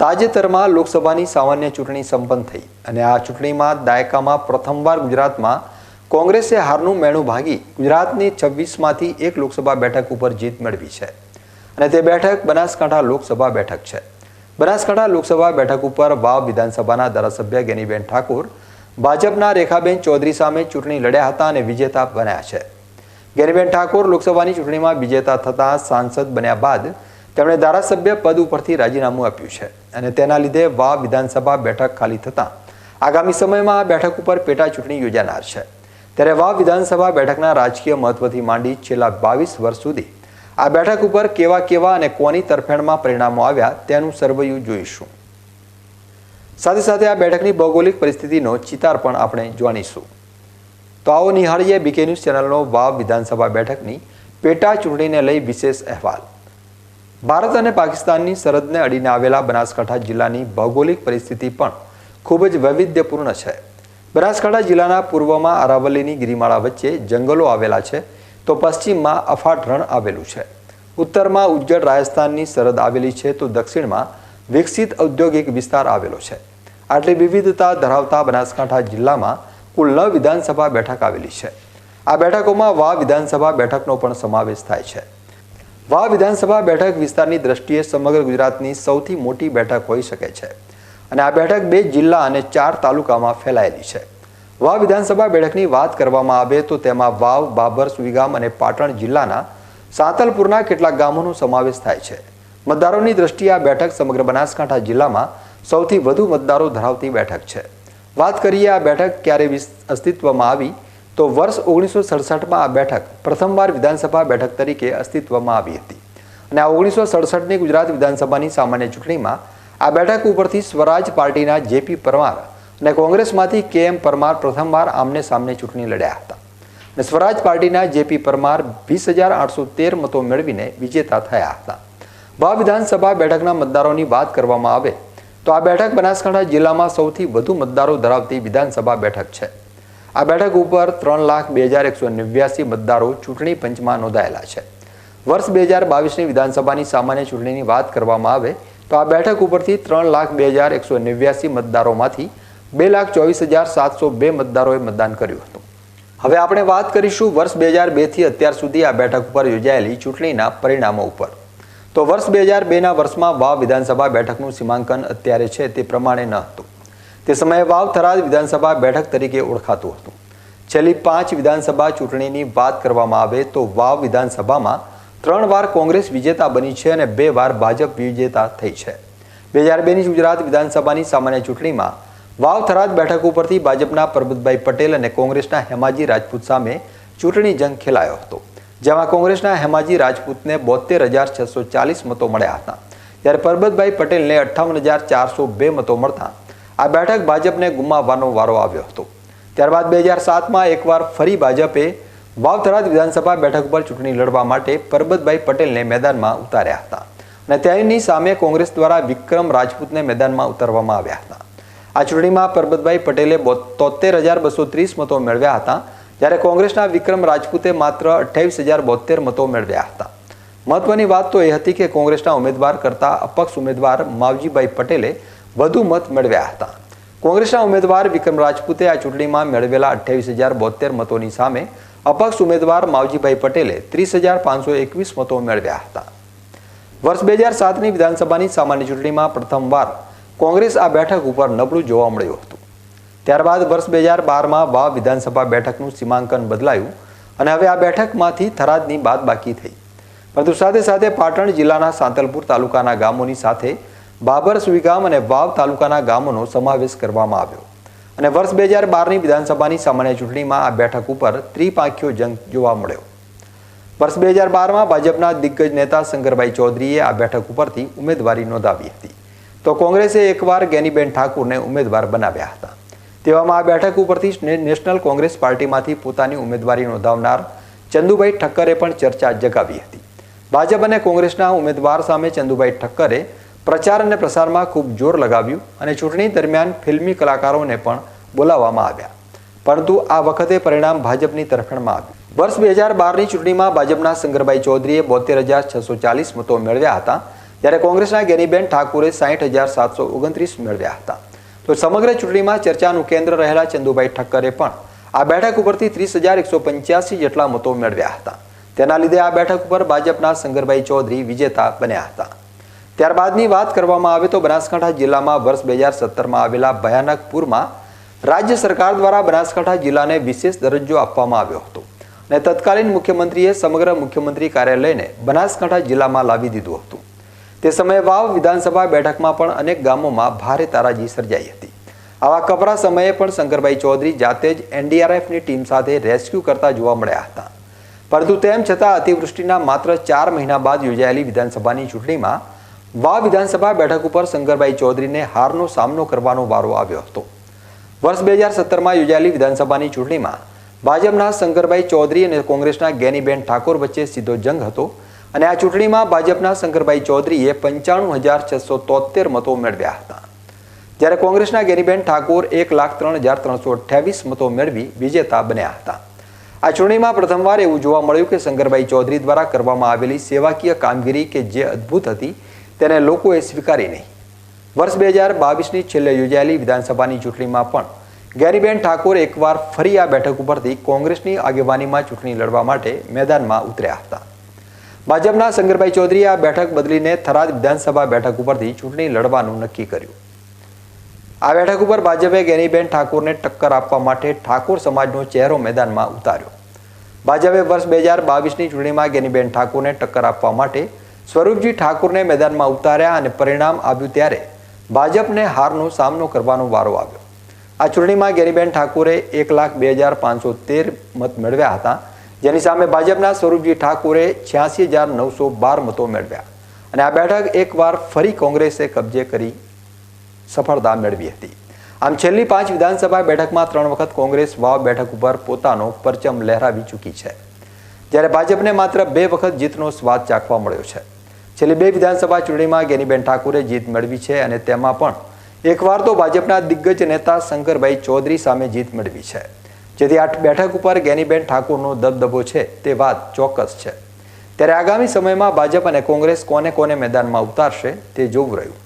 તાજેતરમાં લોકસભાની સામાન્ય ચૂંટણી સંપન્ન થઈ અને આ ચૂંટણીમાં દાયકામાં પ્રથમવાર ગુજરાતમાં કોંગ્રેસે હારનું મેણું ભાગી ગુજરાતની છવ્વીસમાંથી એક લોકસભા બેઠક ઉપર જીત મેળવી છે. અને તે બેઠક બનાસકાંઠા લોકસભા બેઠક છે. બનાસકાંઠા લોકસભા બેઠક ઉપર વાવ વિધાનસભાના ધારાસભ્ય ગેનીબેન ઠાકોર, ભાજપના રેખાબેન ચૌધરી સામે ચૂંટણી લડ્યા હતા અને વિજેતા બન્યા છે. ગેનીબેન ઠાકોર લોકસભાની ચૂંટણીમાં વિજેતા થતાં સાંસદ બન્યા બાદ તેમણે ધારાસભ્ય પદ ઉપરથી રાજીનામું આપ્યું છે અને તેના લીધે વાવ વિધાનસભા બેઠક ખાલી થતાં આગામી સમયમાં આ બેઠક ઉપર પેટા ચૂંટણી યોજાનાર છે. ત્યારે વાવ વિધાનસભા બેઠકના રાજકીય મહત્વથી માંડી છેલ્લા બાવીસ વર્ષ સુધી આ બેઠક ઉપર કેવા કેવા અને કોની તરફેણમાં પરિણામો આવ્યા તેનું સર્વયું જોઈશું. સાથે સાથે આ બેઠકની ભૌગોલિક પરિસ્થિતિનો ચિતાર પણ આપણે જાણીશું. તો આવો નિહાળીએ બીકે ન્યૂઝ ચેનલનો વાવ વિધાનસભા બેઠકની પેટા ચૂંટણીને લઈ વિશેષ અહેવાલ. ભારત અને પાકિસ્તાનની સરહદને અડીને આવેલા બનાસકાંઠા જિલ્લાની ભૌગોલિક પરિસ્થિતિ પણ ખૂબ જ વૈવિધ્યપૂર્ણ છે. બનાસકાંઠા જિલ્લાના પૂર્વમાં અરાવલીની ગિરિમાળા વચ્ચે જંગલો આવેલા છે, તો પશ્ચિમમાં અફાટ રણ આવેલું છે. ઉત્તરમાં ઉજ્જડ રાજસ્થાનની સરહદ આવેલી છે, તો દક્ષિણમાં વિકસિત ઔદ્યોગિક વિસ્તાર આવેલો છે. આટલી વિવિધતા ધરાવતા બનાસકાંઠા જિલ્લામાં કુલ નવ વિધાનસભા બેઠક આવેલી છે. આ બેઠકોમાં વા વિધાનસભા બેઠકનો પણ સમાવેશ થાય છે. વાવ વિધાનસભા બેઠક વિસ્તારની દ્રષ્ટિએ સમગ્ર ગુજરાતની સૌથી મોટી બેઠક હોઈ શકે છે. અને આ બેઠક બે જિલ્લા અને ચાર તાલુકામાં ફેલાયેલી છે. વાવ વિધાનસભા બેઠકની વાત કરવામાં આવે તો તેમાં વાવ, બાબર, સુઈગામ અને પાટણ જિલ્લાના સાંતલપુરના કેટલાક ગામોનો સમાવેશ થાય છે. મતદારોની દ્રષ્ટિએ આ બેઠક સમગ્ર બનાસકાંઠા જિલ્લામાં સૌથી વધુ મતદારો ધરાવતી બેઠક છે. વાત કરીએ આ બેઠક ક્યારે અસ્તિત્વમાં આવી તો વર્ષ ઓગણીસો સડસઠમાં આ બેઠક પ્રથમવાર વિધાનસભા બેઠક તરીકે અસ્તિત્વમાં આવી હતી. અને આ ઓગણીસો સડસઠની ગુજરાત વિધાનસભાની સામાન્ય ચૂંટણીમાં આ બેઠક ઉપરથી સ્વરાજ પાર્ટીના જેપી પરમાર અને કોંગ્રેસમાંથી કે એમ પરમાર પ્રથમવાર આમને સામને ચૂંટણી લડ્યા હતા. અને સ્વરાજ પાર્ટીના જેપી પરમાર વીસ હજાર આઠસો તેર મતો મેળવીને વિજેતા થયા હતા. વાવ વિધાનસભા બેઠકના મતદારોની વાત કરવામાં આવે, તો આ બેઠક બનાસકાંઠા જિલ્લામાં સૌથી વધુ મતદારો ધરાવતી વિધાનસભા બેઠક છે. આ બેઠક ઉપર ત્રણ લાખ બે હજાર એકસો નેવ્યાસી મતદારો ચૂંટણી પંચમાં નોંધાયેલા છે. વર્ષ બે હજાર બાવીસની વિધાનસભાની સામાન્ય ચૂંટણીની વાત કરવામાં આવે તો આ બેઠક ઉપરથી ત્રણ લાખ બે હજાર એકસો નેવ્યાસી મતદારોમાંથી બે લાખ ચોવીસ હજાર સાતસો બે મતદારોએ મતદાન કર્યું હતું. હવે આપણે વાત કરીશું વર્ષ બે હજાર બેથી અત્યાર સુધી આ બેઠક ઉપર યોજાયેલી ચૂંટણીના પરિણામો ઉપર. તો વર્ષ બે હજાર બેના વર્ષમાં વાવ વિધાનસભા બેઠકનું સીમાંકન અત્યારે છે તે પ્રમાણે ન હતું. તે સમયે વાવ થરાદ વિધાનસભા બેઠક તરીકે ઓળખાતું હતું. છેલ્લી પાંચ વિધાનસભા ચૂંટણીની વાત કરવામાં આવે તો વાવ વિધાનસભામાં ત્રણ વાર કોંગ્રેસ વિજેતા બની છે અને બે વાર ભાજપ વિજેતા થઈ છે. બે હજાર બેની ગુજરાત વિધાનસભાની સામાન્ય ચૂંટણીમાં વાવ થરાદ બેઠક ઉપરથી ભાજપના પરબતભાઈ પટેલ અને કોંગ્રેસના હેમાજી રાજપૂત સામે ચૂંટણી જંગ ખેલાયો હતો, જેમાં કોંગ્રેસના હેમાજી રાજપૂતને બોતેર હજાર છસો ચાલીસ મતો મળ્યા હતા. જ્યારે પરબતભાઈ પટેલને અઠ્ઠાવન હજાર ચારસો બે મતો મળતા આ બેઠક ભાજપને ગુમાવવાનો વારો આવ્યો હતો. ત્યારબાદ બે હજાર સાતમાં એકવાર ફરી ભાજપે વાવથરાદ વિધાનસભા બેઠક પર ચૂંટણી લડવા માટે પરબતભાઈ પટેલને મેદાનમાં ઉતાર્યા હતા અને તેની સામે કોંગ્રેસ દ્વારા વિક્રમ રાજપૂતને મેદાનમાં ઉતારવામાં આવ્યા હતા. આ ચૂંટણીમાં પરબતભાઈ પટેલે તોતેર હજાર બસો ત્રીસ મતો મેળવ્યા હતા, જ્યારે કોંગ્રેસના વિક્રમ રાજપૂતે માત્ર અઠ્યાવીસ હજાર બોતેર મતો મેળવ્યા હતા. મહત્વની વાત તો એ હતી કે કોંગ્રેસના ઉમેદવાર કરતા અપક્ષ ઉમેદવાર માવજીભાઈ પટેલે વધુ મત મેળવ્યા હતા. કોંગ્રેસના ઉમેદવાર વિક્રમ રાજપૂતે આ ચૂંટણીમાં મેળવેલા અઠ્યાવીસ હજાર બોતેર મતોની સામે અપક્ષ ઉમેદવાર માવજીભાઈ પટેલે ત્રીસ હજાર પાંચસો એકવીસ મતો મેળવ્યા હતા. વર્ષ બે હજાર સાતની વિધાનસભાની સામાન્ય ચૂંટણીમાં પ્રથમવાર કોંગ્રેસ આ બેઠક ઉપર નબળું જોવા મળ્યું હતું. ત્યારબાદ વર્ષ બે હજાર બારમાં વાવ વિધાનસભા બેઠકનું સીમાંકન બદલાયું અને હવે આ બેઠકમાંથી થરાદની બાદબાકી થઈ. પરંતુ સાથે સાથે પાટણ જિલ્લાના સાંતલપુર તાલુકાના ગામોની સાથે બાબર સુઈગામ અને વાવ તાલુકાના ગામોનો સમાવેશ કરવામાં આવ્યો. અને વર્ષ બે હજાર બારની વિધાનસભાની સામાન્ય ચૂંટણીમાં આ બેઠક ઉપર ત્રિપાંખીયો જંગ જોવા મળ્યો. વર્ષ બે હજાર બારમાં ભાજપના દિગ્ગજ નેતા શંકરભાઈ ચૌધરીએ આ બેઠક ઉપરથી ઉમેદવારી નોંધાવી હતી. તો કોંગ્રેસે એકવાર ગેનીબેન ઠાકુરને ઉમેદવાર બનાવ્યા હતા. તેવામાં આ બેઠક ઉપરથી નેશનલ કોંગ્રેસ પાર્ટીમાંથી પોતાની ઉમેદવારી નોંધાવનાર ચંદુભાઈ ઠક્કરે પણ ચર્ચા જગાવી હતી. ભાજપ અને કોંગ્રેસના ઉમેદવાર સામે ચંદુભાઈ ઠક્કરે પ્રચાર અને પ્રસારમાં ખૂબ જોર લગાવ્યું અને ચૂંટણી દરમિયાન ફિલ્મી કલાકારોને પણ બોલાવવામાં આવ્યા. પરંતુ આ વખતે પરિણામ ભાજપની તરફેણમાં આવ્યું. વર્ષ બે હજાર બારની ચૂંટણીમાં ભાજપના શંકરભાઈ ચૌધરીએ બોતેર હજાર છસો ચાલીસ મતો મેળવ્યા હતા, જ્યારે કોંગ્રેસના ગેનીબેન ઠાકુરે સાહીઠ હજાર સાતસો ઓગણત્રીસ મેળવ્યા હતા. તો સમગ્ર ચૂંટણીમાં ચર્ચાનું કેન્દ્ર રહેલા ચંદુભાઈ ઠક્કરે પણ આ બેઠક ઉપરથી ત્રીસ હજાર એકસો પંચ્યાસી જેટલા મતો મેળવ્યા હતા. તેના લીધે આ બેઠક ઉપર ભાજપના શંકરભાઈ ચૌધરી વિજેતા બન્યા હતા. ત્યારબાદની વાત કરવામાં આવે તો બનાસકાંઠા જિલ્લામાં વર્ષ બે હજાર સત્તરમાં આવેલા ભયાનક પૂરમાં રાજ્ય સરકાર દ્વારા બનાસકાંઠા જિલ્લાને વિશેષ દરજ્જો આપવામાં આવ્યો હતો. અને તત્કાલીન મુખ્યમંત્રીએ સમગ્ર મુખ્યમંત્રી કાર્યાલયને બનાસકાંઠા જિલ્લામાં લાવી દીધું હતું. તે સમયે વાવ વિધાનસભા બેઠકમાં પણ અનેક ગામોમાં ભારે તારાજી સર્જાઈ હતી. આવા કપરા સમયે પણ શંકરભાઈ ચૌધરી જાતે જ એનડીઆરએફની ટીમ સાથે રેસ્ક્યુ કરતા જોવા મળ્યા હતા. પરંતુ તેમ છતાં અતિવૃષ્ટિના માત્ર ચાર મહિના બાદ યોજાયેલી વિધાનસભાની ચૂંટણીમાં વાવ વિધાનસભા બેઠક ઉપર શંકરભાઈ ચૌધરીને હારનો સામનો કરવાનો વારો આવ્યો હતો. વર્ષ બે હજાર સત્તરમાં યોજાયેલી વિધાનસભાની ચૂંટણીમાં ભાજપના શંકરભાઈ ચૌધરી અને કોંગ્રેસના ગેનીબેન ઠાકોર વચ્ચે સીધો જંગ હતો અને આ ચૂંટણીમાં ભાજપના શંકરભાઈ ચૌધરીએ પંચાણું હજાર છસો તોતેર મતો મેળવ્યા હતા. જ્યારે કોંગ્રેસના ગેનીબેન ઠાકોર એક લાખ ત્રણ હજાર ત્રણસો અઠ્યાવીસ મતો મેળવી વિજેતા બન્યા હતા. આ ચૂંટણીમાં પ્રથમવાર એવું જોવા મળ્યું કે શંકરભાઈ ચૌધરી દ્વારા કરવામાં આવેલી સેવાકીય કામગીરી કે જે અદ્ભુત હતી તેને લોકોએ સ્વીકારી નહીં. વર્ષ બે હજાર બાવીસની છેલ્લે યોજાયેલી વિધાનસભાની ચૂંટણીમાં પણ ગેરીબેન ઠાકોર એકવાર ફરી આ બેઠક ઉપરથી કોંગ્રેસની આગેવાનીમાં ચૂંટણી લડવા માટે મેદાનમાં ઉતર્યા હતા. ભાજપના શંકરભાઈ ચૌધરીએ આ બેઠક બદલીને થરાદ વિધાનસભા બેઠક ઉપરથી ચૂંટણી લડવાનું નક્કી કર્યું. આ બેઠક ઉપર ભાજપે ગેનીબેન ઠાકોરને ટક્કર આપવા માટે ઠાકોર સમાજનો ચહેરો મેદાનમાં ઉતાર્યો. ભાજપે વર્ષ બે હજાર બાવીસની ચૂંટણીમાં ગેનીબેન ઠાકોરને ટક્કર આપવા માટે સ્વરૂપજી ઠાકુરને મેદાનમાં ઉતાર્યા અને પરિણામ આવ્યું ત્યારે ભાજપને હારનો સામનો કરવાનો વારો આવ્યો. આ ચૂંટણીમાં ગેરીબેન ઠાકુરે એક લાખ બે હજાર પાંચસો તેર મત મેળવ્યા હતા. જેની સામે ભાજપના સ્વરૂપજી ઠાકુરે છ્યાસી હજાર નવસો બાર મતો મેળવ્યા. અને આ બેઠક એકવાર ફરી કોંગ્રેસે કબજે કરી સફળતા મેળવી હતી. આમ છેલ્લી પાંચ વિધાનસભા બેઠકમાં ત્રણ વખત કોંગ્રેસ વાવ બેઠક ઉપર પોતાનો પરચમ લહેરાવી ચૂકી છે. જ્યારે ભાજપને માત્ર બે વખત જીતનો સ્વાદ ચાખવા મળ્યો છે. છેલ્લી બે વિધાનસભા ચૂંટણીમાં ગેનીબેન ઠાકુરે જીત મેળવી છે અને તેમાં પણ એકવાર તો ભાજપના દિગ્ગજ નેતા શંકરભાઈ ચૌધરી સામે જીત મેળવી છે. જેથી આ બેઠક ઉપર ગેનીબેન ઠાકુરનો દબદબો છે તે વાત ચોક્કસ છે. ત્યારે આગામી સમયમાં ભાજપ અને કોંગ્રેસ કોને કોને મેદાનમાં ઉતારશે તે જોવું રહ્યું.